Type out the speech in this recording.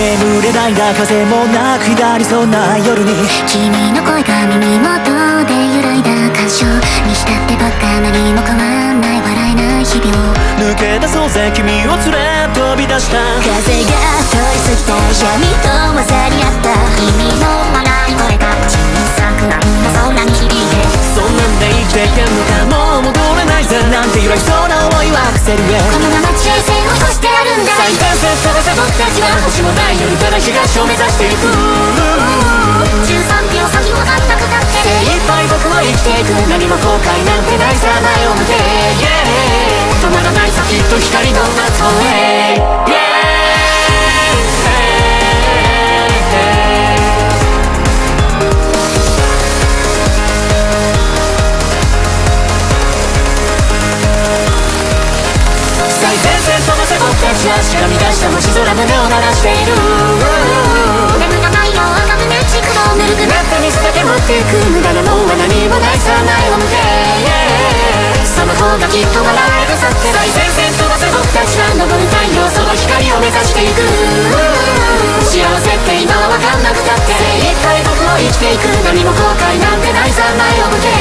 眠れないんだ風もなく下りそうな夜に君の声が耳元で揺らいだ感傷にしたってばっか何も変わんない笑えない日々を抜け出そうぜ君を連れ飛び出した風が通り過ぎた闇と混ざり合った君の笑い声が小さくなんだそんなに響いてそんなんで生きていけんのかもう戻れないぜなんて揺らぎそうな思いはアクセルへこのまま人生夜から東を目指していく。13秒先も全くたって精一杯僕も生きていく何も後悔なん。てないさ前を向け、yeah、止まらないさきっと光の夏をへ、yeah 最前線飛ばせ僕たちはしがみ出した星空胸を鳴らしているしていく何も後悔なんてないさ前を向け